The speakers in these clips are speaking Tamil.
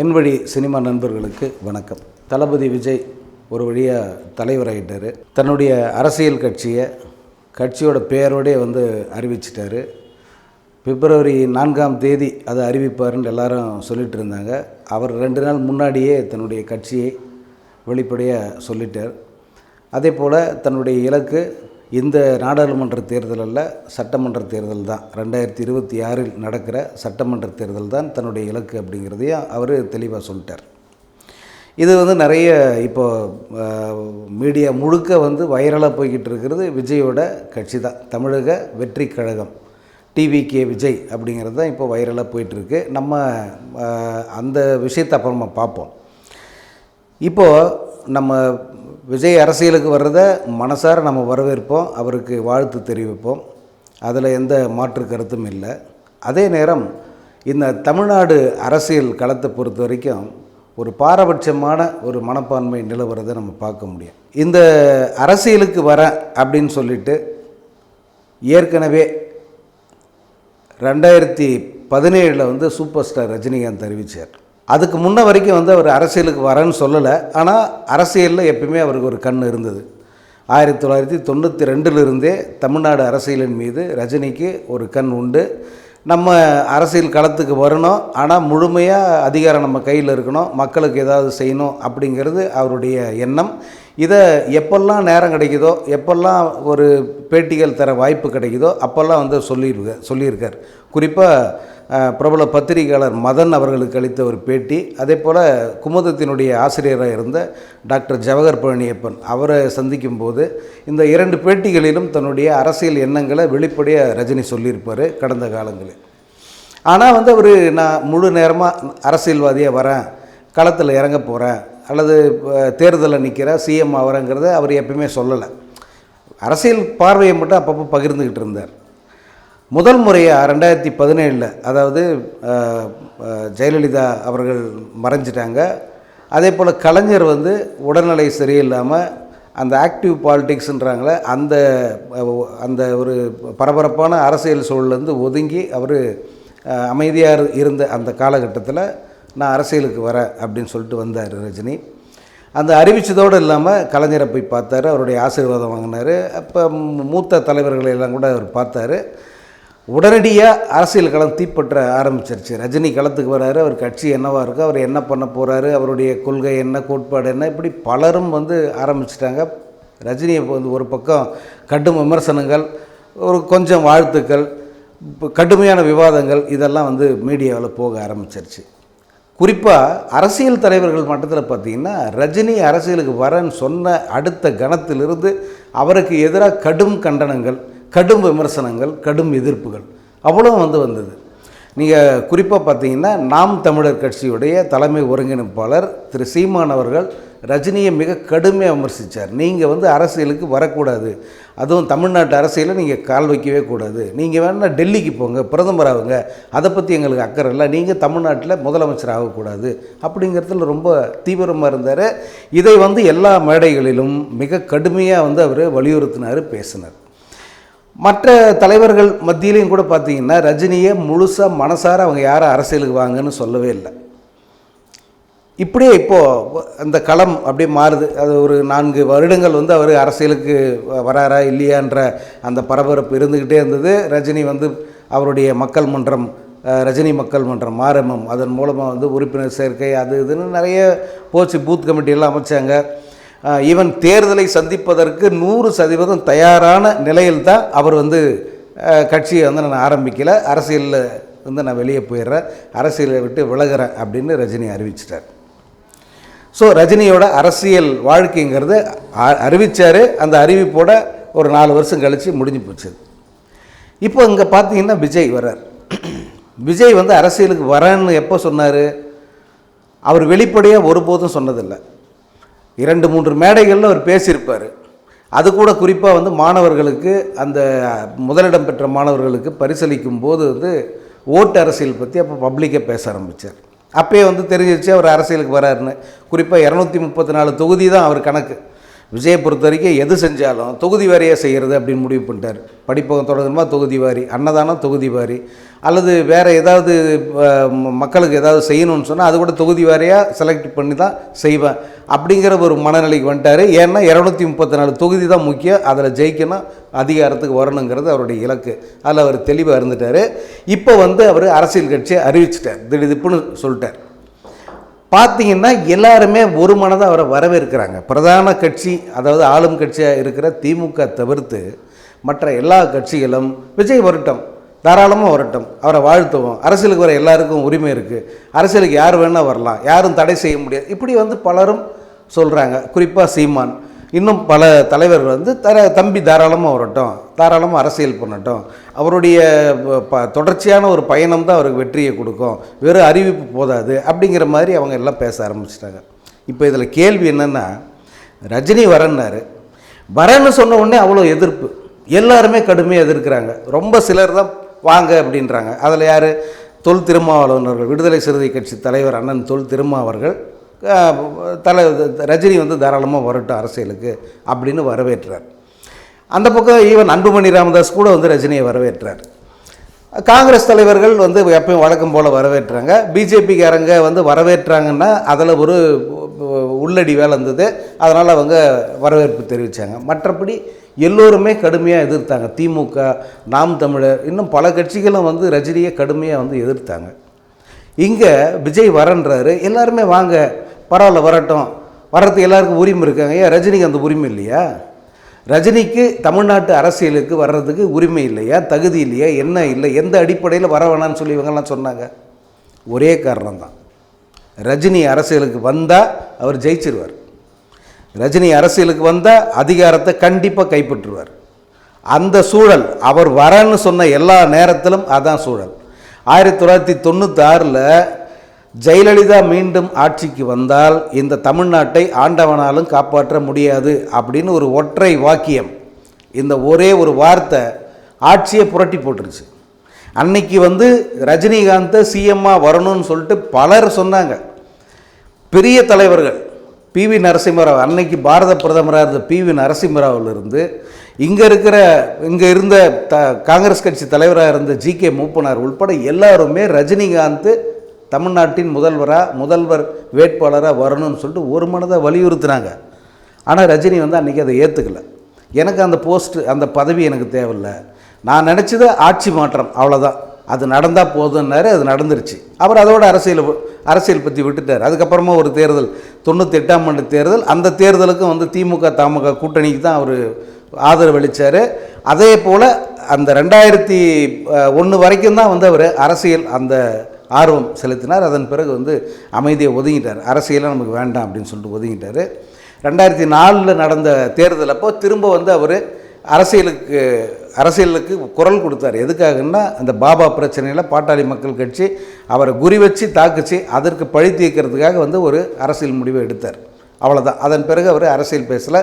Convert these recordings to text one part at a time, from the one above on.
என் வழி சினிமா நண்பர்களுக்கு வணக்கம். தளபதி விஜய் ஒரு வழியாக தலைவராகிட்டார் தன்னுடைய அரசியல் கட்சியை கட்சியோட பெயரோடே வந்து அறிவிச்சிட்டார். பிப்ரவரி நான்காம் தேதி அதை அறிவிப்பாருன்னு எல்லாரும் சொல்லிட்டு இருந்தாங்க. அவர் ரெண்டு நாள் முன்னாடியே தன்னுடைய கட்சியை வெளிப்படையாக சொல்லிட்டார். அதே போல் தன்னுடைய இலக்கு இந்த நாடாளுமன்ற தேர்தல் அல்ல சட்டமன்ற தேர்தல் தான். ரெண்டாயிரத்தி இருபத்தி ஆறில் நடக்கிற சட்டமன்ற தேர்தல் தான் தன்னுடைய இலக்கு அப்படிங்கிறதையும் அவர் தெளிவாக சொல்லிட்டார். இது வந்து நிறைய இப்போ மீடியா முழுக்க வந்து வைரலாக போய்கிட்டு இருக்கிறது விஜயோட கட்சி தான். தமிழக வெற்றி கழகம் டிவிகே விஜய் அப்படிங்கிறது தான் இப்போ வைரலாக போயிட்டுருக்கு. நம்ம அந்த விஷயத்தை அப்புறமா பார்ப்போம். இப்போது நம்ம விஜய் அரசியலுக்கு வர்றதை மனசார நம்ம வரவேற்போம் அவருக்கு வாழ்த்து தெரிவிப்போம். அதில் எந்த மாற்று கருத்தும் இல்லை. அதே நேரம் இந்த தமிழ்நாடு அரசியல் களத்தை பொறுத்த வரைக்கும் ஒரு பாரபட்சமான ஒரு மனப்பான்மை நிலவரதை நம்ம பார்க்க முடியும். இந்த அரசியலுக்கு வரேன் அப்படின்னு சொல்லிட்டு ஏற்கனவே ரெண்டாயிரத்தி பதினேழில் வந்து சூப்பர் ஸ்டார் ரஜினிகாந்த் அறிவித்தார் அதுக்கு முன்ன வரைக்கும் வந்து அவர் அரசியலுக்கு வரேன்னு சொல்லலை. ஆனால் அரசியலில் எப்பயுமே அவருக்கு ஒரு கண் இருந்தது. ஆயிரத்தி தொள்ளாயிரத்தி தொண்ணூற்றி ரெண்டிலிருந்தே தமிழ்நாடு அரசியலின் மீது ரஜினிக்கு ஒரு கண் உண்டு. நம்ம அரசியல் களத்துக்கு வரணும். ஆனால் முழுமையாக அதிகாரம் நம்ம கையில் இருக்கணும். மக்களுக்கு ஏதாவது செய்யணும் அப்படிங்கிறது அவருடைய எண்ணம். இதை எப்பெல்லாம் நேரம் கிடைக்குதோ எப்பெல்லாம் ஒரு பேட்டிகள் தர வாய்ப்பு கிடைக்குதோ அப்போல்லாம் வந்து சொல்லியிருக்க சொல்லியிருக்கார். குறிப்பாக பிரபல பத்திரிகையாளர் மதன் அவர்களுக்கு அளித்த ஒரு பேட்டி. அதே போல் குமுதத்தினுடைய ஆசிரியராக இருந்த டாக்டர் ஜவஹர் பழனியப்பன் அவரை சந்திக்கும் போது இந்த இரண்டு பேட்டிகளிலும் தன்னுடைய அரசியல் எண்ணங்களை வெளிப்படையாக ரஜினி சொல்லியிருப்பார் கடந்த காலங்களில். ஆனால் வந்து அவர் நான் முழு நேரமாக அரசியல்வாதியாக வரேன். களத்தில் இறங்க போகிறேன் அல்லது தேர்தலில் நிற்கிறேன் சிஎம் ஆகிறேங்கிறத அவர் எப்பயுமே சொல்லலை. அரசியல் பார்வையை மட்டும் அப்பப்போ பகிர்ந்துக்கிட்டு இருந்தார். முதல் முறையாக ரெண்டாயிரத்தி பதினேழில் அதாவது ஜெயலலிதா அவர்கள் மறைஞ்சிட்டாங்க. அதே போல் கலைஞர் வந்து உடல்நிலை சரியில்லாமல் அந்த ஆக்டிவ் பாலிட்டிக்ஸுன்றாங்களே அந்த அந்த ஒரு பரபரப்பான அரசியல் சூழலேருந்து ஒதுங்கி அவர் அமைதியாக இருந்த அந்த காலகட்டத்தில் நான் அரசியலுக்கு வரேன் அப்படின்னு சொல்லிட்டு வந்தார் ரஜினி. அந்த அறிவிச்சதோடு இல்லாமல் கலைஞரை போய் பார்த்தாரு அவருடைய ஆசீர்வாதம் வாங்கினார். அப்போ மூத்த தலைவர்களை எல்லாம் கூட அவர் பார்த்தாரு. உடனடியாக அரசியல் களம் தீப்பற்ற ஆரம்பிச்சிருச்சு. ரஜினி களத்துக்கு வராரு அவர் கட்சி என்னவா இருக்கு அவர் என்ன பண்ண போகிறாரு அவருடைய கொள்கை என்ன கோட்பாடு என்ன இப்படி பலரும் வந்து ஆரம்பிச்சிட்டாங்க. ரஜினியை வந்து ஒரு பக்கம் கடும் விமர்சனங்கள் ஒரு கொஞ்சம் வாழ்த்துக்கள் கடுமையான விவாதங்கள் இதெல்லாம் வந்து மீடியாவில் போக ஆரம்பிச்சிருச்சு. குறிப்பாக அரசியல் தலைவர்கள் மட்டத்தில் பார்த்தீங்கன்னா ரஜினி அரசியலுக்கு வரேன்னு சொன்ன அடுத்த கணத்திலிருந்து அவருக்கு எதிராக கடும் கண்டனங்கள் கடும் விமர்சனங்கள் கடும் எதிர்ப்புகள். அவ்வளோ வந்து வந்தது. நீங்கள் குறிப்பாக பார்த்தீங்கன்னா நாம் தமிழர் கட்சியுடைய தலைமை ஒருங்கிணைப்பாளர் திரு சீமான் அவர்கள் ரஜினியை மிக கடுமையாக விமர்சித்தார் நீங்கள் வந்து அரசியலுக்கு வரக்கூடாது. அதுவும் தமிழ்நாட்டு அரசியலில் நீங்கள் கால் வைக்கவே கூடாது. நீங்கள் வேணால் டெல்லிக்கு போங்க பிரதமர் ஆகுங்க. அதை பற்றி எங்களுக்கு அக்கறை இல்லை. நீங்கள் தமிழ்நாட்டில் முதலமைச்சர் ஆகக்கூடாது. அப்படிங்கிறதுல ரொம்ப தீவிரமாக இருந்தார். இதை வந்து எல்லா மேடைகளிலும் மிக கடுமையாக வந்து அவர் வலியுறுத்தினார் பேசினார். மற்ற தலைவர்கள் மத்தியிலையும் கூட பார்த்தீங்கன்னா ரஜினியை முழுசாக மனசார அவங்க யாரும் அரசியலுக்கு வாங்கன்னு சொல்லவே இல்லை. இப்படியே இப்போது அந்த களம் அப்படியே மாறுது. அது ஒரு நான்கு வருடங்கள் வந்து அவர் அரசியலுக்கு வராரா இல்லையான்ற அந்த பரபரப்பு இருந்துக்கிட்டே இருந்தது. ரஜினி வந்து அவருடைய மக்கள் மன்றம் ரஜினி மக்கள் மன்றம் ஆரம்பம் அதன் மூலமாக வந்து உறுப்பினர் சேர்க்கை அது இதுன்னு நிறைய போச்சு. பூத் கமிட்டியெல்லாம் அமைச்சாங்க. ஈவன் தேர்தலை சந்திப்பதற்கு நூறு சதவீதம் தயாரான நிலையில் தான் அவர் வந்து கட்சியை வந்து நான் ஆரம்பிக்கலை. அரசியலில் வந்து நான் வெளியே போயிடுறேன். அரசியலை விட்டு விலகுறேன் அப்படின்னு ரஜினி அறிவிச்சிட்டார். ஸோ ரஜினியோட அரசியல் வாழ்க்கைங்கிறது அறிவித்தார் அந்த அறிவிப்போட ஒரு நாலு வருஷம் கழித்து முடிஞ்சு போச்சு. இப்போ இங்கே பார்த்தீங்கன்னா விஜய் வர்றார். விஜய் வந்து அரசியலுக்கு வரேன்னு எப்போ சொன்னார்? அவர் வெளிப்படையாக ஒருபோதும் சொன்னதில்லை. இரண்டு மூன்று மேடைகளில் அவர் பேசியிருப்பார். அது கூட குறிப்பாக வந்து மாணவர்களுக்கு அந்த முதலிடம் பெற்ற மாணவர்களுக்கு பரிசளிக்கும் போது வந்து ஓட்டு அரசியல் பற்றி அப்போ பப்ளிக்கே பேச ஆரம்பித்தார் அப்பயே வந்து தெரிஞ்சிருச்சு அவர் அரசியலுக்கு வராருன்னு. குறிப்பாக இரநூத்தி முப்பத்தி நாலு தொகுதி தான் அவர் கணக்கு. விஜயை பொறுத்த வரைக்கும் எது செஞ்சாலும் தொகுதி வாரியாக செய்கிறது அப்படின்னு முடிவு பண்ணிட்டார். படிப்பகம் தொடங்கணுமா தொகுதி வாரி அன்னதானம் தொகுதி வாரி அல்லது வேறு ஏதாவது மக்களுக்கு ஏதாவது செய்யணும்னு சொன்னால் அது கூட தொகுதி வாரியாக செலக்ட் பண்ணி தான் செய்வேன். அப்படிங்கிற ஒரு மனநிலைக்கு வந்துட்டார். ஏன்னா இரநூத்தி முப்பத்தி நாலு தொகுதி தான் முக்கியம். அதில் ஜெயிக்கணும் அதிகாரத்துக்கு வரணுங்கிறது அவருடைய இலக்கு. அதில் அவர் தெளிவாக இருந்துட்டார். இப்போ வந்து அவர் அரசியல் கட்சியை அறிவிச்சிட்டார். திடீதிப்புன்னு சொல்லிட்டார். பார்த்தீங்கன்னா எல்லாருமே ஒரு மனதாக அவரை வரவேற்கிறாங்க. பிரதான கட்சி அதாவது ஆளும் கட்சியாக இருக்கிற திமுக தவிர்த்து மற்ற எல்லா கட்சிகளும் விஜய் வரட்டும். தாராளமாக வரட்டும். அவரை வாழ்த்துவோம். அரசியலுக்கு வர எல்லாருக்கும் உரிமை இருக்குது அரசியலுக்கு யார் வேணால் வரலாம். யாரும் தடை செய்ய முடியாது. இப்படி வந்து பலரும் சொல்கிறாங்க குறிப்பாக சீமான். இன்னும் பல தலைவர்கள் வந்து தர தம்பி தாராளமாக வரட்டும். தாராளமாக அரசியல் பண்ணட்டும். அவருடைய ப- தொடர்ச்சியான ஒரு பயணம் தான் அவருக்கு வெற்றியை கொடுக்கும். வெறும் அறிவிப்பு போதாது. அப்படிங்கிற மாதிரி அவங்க எல்லாம் பேச ஆரம்பிச்சிட்டாங்க. இப்போ இதில் கேள்வி என்னென்னா ரஜினி வரன்னாரு. வரேன்னு சொன்ன உடனே அவ்வளோ எதிர்ப்பு. எல்லாருமே கடுமையாக எதிர்க்கிறாங்க. ரொம்ப சிலர் தான் வாங்க அப்படின்றாங்க. அதில் யார்? தொல் திருமாவளவர்கள் விடுதலை சிறுத்தை கட்சி தலைவர் அண்ணன் தொல் திருமாவர்கள் தலை ரஜினி வந்து தாராளமாக வரட்டும் அரசியலுக்கு அப்படின்னு வரவேற்றார். அந்த பக்கம் ஈவன் அன்புமணி ராமதாஸ் கூட வந்து ரஜினியை வரவேற்றார். காங்கிரஸ் தலைவர்கள் வந்து எப்பயும் வழக்கம் போல் வரவேற்றாங்க. பிஜேபிக்காரங்க வந்து வரவேற்றாங்கன்னா அதில் ஒரு உள்ளடி வேலை இருந்தது. அதனால் அவங்க வரவேற்பு தெரிவித்தாங்க மற்றபடி எல்லோருமே கடுமையாக எதிர்த்தாங்க. திமுக நாம் தமிழர் இன்னும் பல கட்சிகளும் வந்து ரஜினியை கடுமையாக வந்து எதிர்த்தாங்க. இங்கே விஜய் வரன்றாரு. எல்லாருமே வாங்க பரவாயில்ல வரட்டும். வர்றதுக்கு எல்லாருக்கும் உரிமை இருக்காங்க. ஏன் ரஜினிக்கு அந்த உரிமை இல்லையா? ரஜினிக்கு தமிழ்நாட்டு அரசியலுக்கு வர்றதுக்கு உரிமை இல்லையா? தகுதி இல்லையா? என்ன இல்லை? எந்த அடிப்படையில் வர வேணாம்னு சொல்லி இவங்கெல்லாம் சொன்னாங்க. ஒரே காரணம் தான் ரஜினி அரசியலுக்கு வந்தால் அவர் ஜெயிச்சிருவார். ரஜினி அரசியலுக்கு வந்தால் அதிகாரத்தை கண்டிப்பாக கைப்பற்றுவார். அந்த சூழல் அவர் வரன்னு சொன்ன எல்லா நேரத்திலும் அதான் சூழல். ஆயிரத்தி தொள்ளாயிரத்தி தொண்ணூற்றி ஜெயலலிதா மீண்டும் ஆட்சிக்கு வந்தால் இந்த தமிழ்நாட்டை ஆண்டவனாலும் காப்பாற்ற முடியாது அப்படின்னு ஒரு ஒற்றை வாக்கியம். இந்த ஒரே ஒரு வார்த்தை ஆட்சியை புரட்டி போட்டுருச்சு. அன்னைக்கு வந்து ரஜினிகாந்தை சிஎம்மாக வரணும்னு சொல்லிட்டு பலர் சொன்னாங்க. பெரிய தலைவர்கள் பிவி நரசிம்மராவ் அன்னைக்கு பாரத பிரதமராக இருந்த பிவி நரசிம்மராவிலிருந்து இங்கே இருக்கிற இங்கே இருந்த த காங்கிரஸ் கட்சி தலைவராக இருந்த ஜி கே மூப்பனார் உள்பட எல்லாருமே ரஜினிகாந்த் தமிழ்நாட்டின் முதல்வராக முதல்வர் வேட்பாளராக வரணும்னு சொல்லிட்டு ஒரு மனதாக வலியுறுத்துனாங்க. ஆனால் ரஜினி வந்து அன்றைக்கி அதை ஏற்றுக்கல எனக்கு அந்த போஸ்ட்டு அந்த பதவி எனக்கு தேவையில்லை. நான் நினச்சது ஆட்சி மாற்றம் அவ்வளோதான் அது நடந்தால் போதும்னாரு அது நடந்துருச்சு. அவர் அதோட அரசியல் அரசியல் பற்றி விட்டுட்டார். அதுக்கப்புறமா ஒரு தேர்தல் தொண்ணூற்றி எட்டாம் ஆண்டு தேர்தல் அந்த தேர்தலுக்கும் வந்து திமுக தமுக கூட்டணிக்கு தான் அவர் ஆதரவு அளித்தார் அதே போல் அந்த ரெண்டாயிரத்தி ஒன்று வரைக்கும் தான் வந்து அவர் அரசியல் அந்த ஆர்வம் செலுத்தினார். அதன் பிறகு வந்து அமைதியை ஒதுங்கிட்டார். அரசியலாக நமக்கு வேண்டாம் அப்படின்னு சொல்லிட்டு ஒதுங்கிட்டார். ரெண்டாயிரத்தி நாலில் நடந்த தேர்தல் அப்போ திரும்ப வந்து அவர் அரசியலுக்கு அரசியலுக்கு குரல் கொடுத்தார். எதுக்காகன்னா அந்த பாபா பிரச்சனையில் பாட்டாளி மக்கள் கட்சி அவரை குறி வச்சு தாக்குச்சு. அதற்கு பழி தீர்க்கிறதுக்காக வந்து ஒரு அரசியல் முடிவை எடுத்தார். அவ்வளோதான் அதன் பிறகு அவர் அரசியல் பேசல.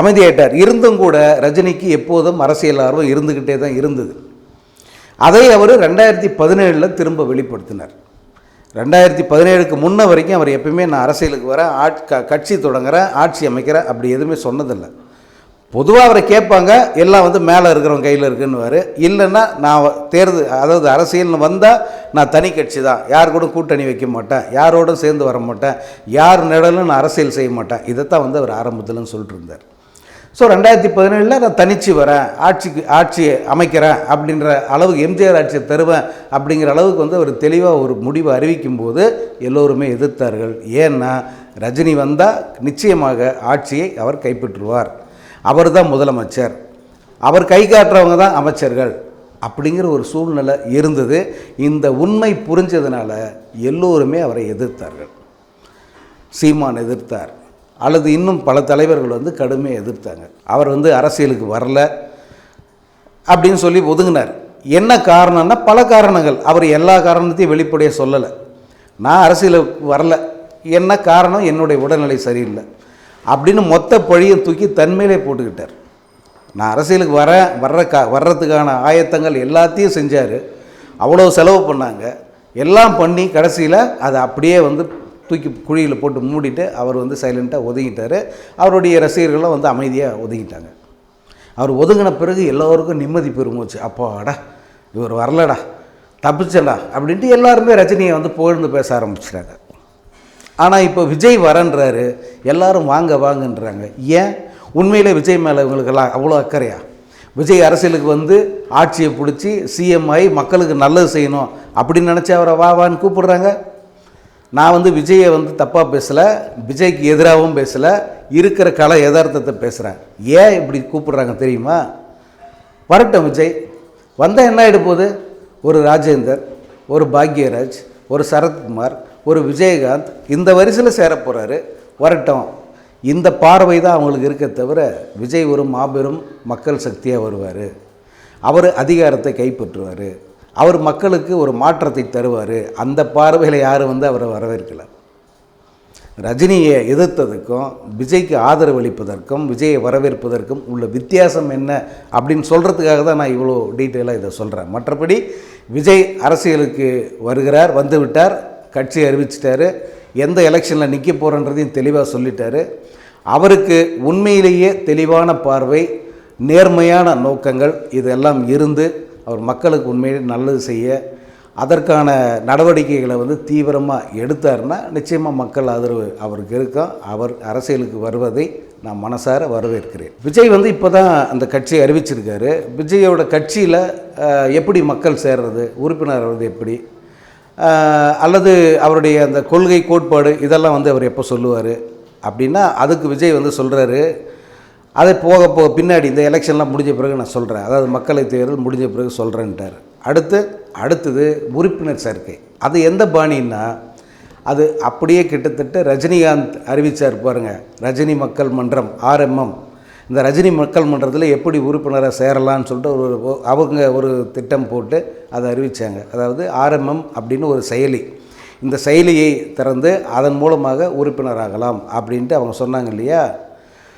அமைதியாயிட்டார். இருந்தும் கூட ரஜினிக்கு எப்போதும் அரசியல் ஆர்வம் இருந்துக்கிட்டே தான் இருந்தது. அதை அவர் ரெண்டாயிரத்தி பதினேழில் திரும்ப வெளிப்படுத்தினார். ரெண்டாயிரத்தி பதினேழுக்கு முன்ன வரைக்கும் அவர் எப்பயுமே நான் அரசியலுக்கு வரேன். ஆட் க கட்சி தொடங்குறேன். ஆட்சி அமைக்கிறேன். அப்படி எதுவுமே சொன்னதில்லை. பொதுவாக அவரை கேட்பாங்க எல்லாம் வந்து மேலே இருக்கிறவங்க கையில் இருக்குன்னுவார். இல்லைன்னா நான் தேர்தல் அதாவது அரசியல்னு வந்தால் நான் தனி கட்சி தான். யார் கூட கூட்டணி வைக்க மாட்டேன். யாரோடும் சேர்ந்து வர மாட்டேன். யார் நிழலும் நான் அரசியல் செய்ய மாட்டேன். இதைத்தான் வந்து அவர் ஆரம்பத்தில்னு சொல்லிட்டு இருந்தார் ஸோ ரெண்டாயிரத்தி பதினேழில் நான் தனிச்சு வரேன். ஆட்சிக்கு ஆட்சி அமைக்கிறேன் அப்படின்ற அளவுக்கு எம்ஜிஆர் ஆட்சியை தருவேன் அப்படிங்கிற அளவுக்கு வந்து அவர் தெளிவாக ஒரு முடிவை அறிவிக்கும் போது எல்லோருமே எதிர்த்தார்கள். ஏன்னா ரஜினி வந்தால் நிச்சயமாக ஆட்சியை அவர் கைப்பற்றுவார். அவர் தான் முதலமைச்சர். அவர் கை காட்டுறவங்க தான் அமைச்சர்கள். அப்படிங்கிற ஒரு சூழ்நிலை இருந்தது. இந்த உண்மை புரிஞ்சதுனால எல்லோருமே அவரை எதிர்த்தார்கள். சீமான் எதிர்த்தார். அல்லது இன்னும் பல தலைவர்கள் வந்து கடுமையாக எதிர்த்தாங்க. அவர் வந்து அரசியலுக்கு வரல அப்படின்னு சொல்லி ஒதுங்கினார். என்ன காரணம்னா பல காரணங்கள். அவர் எல்லா காரணத்தையும் வெளிப்படையாக சொல்லலை. நான் அரசியலுக்கு வரல. என்ன காரணம்? என்னுடைய உடல்நிலை சரியில்லை. அப்படின்னு மொத்த பழியை தூக்கி தன்மையிலே போட்டுக்கிட்டார். நான் அரசியலுக்கு வரேன் வர்ற கா வர்றதுக்கான ஆயத்தங்கள் எல்லாத்தையும் செஞ்சார். அவ்வளோ செலவு பண்ணாங்க. எல்லாம் பண்ணி கடைசியில் அதை அப்படியே வந்து தூக்கி குழியில் போட்டு மூடிட்டு அவர் வந்து சைலண்ட்டாக ஒதுங்கிட்டார். அவருடைய ரசிகர்களும் வந்து அமைதியாக ஒதுங்கிட்டாங்க. அவர் ஒதுங்கின பிறகு எல்லோருக்கும் நிம்மதி பெருமோச்சு. அப்பாடா இவர் வரலடா தப்பிச்சடா அப்படின்ட்டு எல்லாருமே ரஜினியை வந்து புகழ்ந்து பேச ஆரம்பிச்சிட்டாங்க. ஆனால் இப்போ விஜய் வரன்றாரு எல்லாரும் வாங்க வாங்கன்றாங்க. ஏன்? உண்மையிலே விஜய் மேலே இவங்களுக்கெல்லாம் அவ்வளோ அக்கறையா? விஜய் அரசியலுக்கு வந்து ஆட்சியை பிடிச்சி சிஎம் ஆகி மக்களுக்கு நல்லது செய்யணும் அப்படின்னு நினச்சி அவரை வா வான்னு கூப்பிடுறாங்க. நான் வந்து விஜயை வந்து தப்பாக பேசலை விஜய்க்கு எதிராகவும் பேசலை இருக்கிற கலை யதார்த்தத்தை பேசுகிறேன் ஏன் இப்படி கூப்பிடுறாங்க தெரியுமா? வரட்டும் விஜய். வந்தால் என்ன ஆகிட போகுது? ஒரு ராஜேந்தர் ஒரு பாக்யராஜ் ஒரு சரத்குமார் ஒரு விஜயகாந்த் இந்த வரிசையில் சேரப்போகிறாரு வரட்டும். இந்த பார்வை தான் அவங்களுக்கு இருக்க தவிர விஜய் ஒரு மாபெரும் மக்கள் சக்தியாக வருவார். அவர் அதிகாரத்தை கைப்பற்றுவார். அவர் மக்களுக்கு ஒரு மாற்றத்தை தருவார். அந்த பார்வையில் யாரும் வந்து அவரை வரவேற்கலை. ரஜினியை எதிர்த்ததுக்கும் விஜய்க்கு ஆதரவு அளிப்பதற்கும் விஜயை வரவேற்பதற்கும் உள்ள வித்தியாசம் என்ன அப்படின்னு சொல்கிறதுக்காக தான் நான் இவ்வளோ டீட்டெயிலாக இதை சொல்கிறேன் மற்றபடி விஜய் அரசியலுக்கு வருகிறார் வந்துவிட்டார் கட்சி அறிவிச்சிட்டாரு. எந்த எலெக்ஷனில் நிற்க போகிறன்றதையும் தெளிவாக சொல்லிட்டாரு. அவருக்கு உண்மையிலேயே தெளிவான பார்வை நேர்மையான நோக்கங்கள் இதெல்லாம் இருந்து அவர் மக்களுக்கு உண்மையிலே நல்லது செய்ய அதற்கான நடவடிக்கைகளை வந்து தீவிரமாக எடுத்தார்னா நிச்சயமாக மக்கள் ஆதரவு அவருக்கு இருக்கும். அவர் அரசியலுக்கு வருவதை நான் மனசார வரவேற்கிறேன். விஜய் வந்து இப்போ தான் அந்த கட்சியை அறிவிச்சிருக்காரு. விஜயோட கட்சியில் எப்படி மக்கள் சேர்றது உறுப்பினர் வந்து எப்படி? அல்லது அவருடைய அந்த கொள்கை கோட்பாடு இதெல்லாம் வந்து அவர் எப்போ சொல்லுவார்? அப்படின்னா அதுக்கு விஜய் வந்து சொல்கிறாரு அதை போக போக பின்னாடி இந்த எலெக்ஷன்லாம் முடிஞ்ச பிறகு நான் சொல்கிறேன் அதாவது மக்களை தேர்தல் முடிஞ்ச பிறகு சொல்கிறேன்ட்டார் அடுத்து அடுத்தது உறுப்பினர் சேர்க்கை. அது எந்த பாணின்னா அது அப்படியே கிட்டத்தட்ட ரஜினிகாந்த் அறிவிச்சார் பாருங்க. ரஜினி மக்கள் மன்றம் ஆர்எம்எம் இந்த ரஜினி மக்கள் மன்றத்தில் எப்படி உறுப்பினராக சேரலாம்னு சொல்லிட்டு ஒரு ஒரு- அவங்க ஒரு திட்டம் போட்டு அதை அறிவித்தாங்க அதாவது ஆர்எம்எம் அப்படின்னு ஒரு செயலி. இந்த செயலியை திறந்து அதன் மூலமாக உறுப்பினராகலாம் அப்படின்ட்டு அவங்க சொன்னாங்க இல்லையா?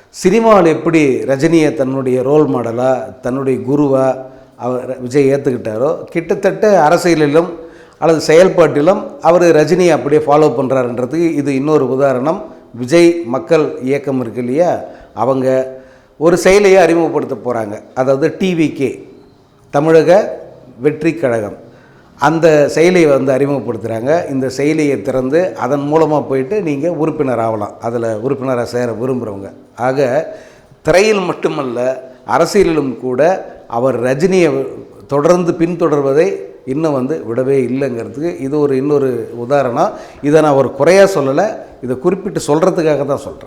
சினிமாவில் எப்படி ரஜினியை தன்னுடைய ரோல் மாடலாக தன்னுடைய குருவாக அவர் விஜய் ஏற்றுக்கிட்டாரோ கிட்டத்தட்ட அரசியலிலும் அல்லது செயல்பாட்டிலும் அவர் ரஜினியை அப்படியே ஃபாலோ பண்ணுறாருன்றதுக்கு இது இன்னொரு உதாரணம். விஜய் மக்கள் இயக்கம் இருக்கு இல்லையா? அவங்க ஒரு செயலியை அறிமுகப்படுத்த போகிறாங்க அதாவது டிவிகே தமிழக வெற்றி கழகம். அந்த செயலியை வந்து அறிமுகப்படுத்துகிறாங்க இந்த செயலியை திறந்து அதன் மூலமாக போயிட்டு நீங்கள் உறுப்பினர் ஆகலாம். அதில் உறுப்பினராக சேர விரும்புகிறவங்க ஆக திரையில் மட்டுமல்ல அரசியலிலும் கூட அவர் ரஜினியை தொடர்ந்து பின்தொடர்வதை இன்னும் வந்து விடவே இல்லைங்கிறதுக்கு இது ஒரு இன்னொரு உதாரணம். இதை நான் ஒரு குறையாக சொல்லலை. இதை குறிப்பிட்டு சொல்கிறதுக்காக தான் சொல்கிறேன்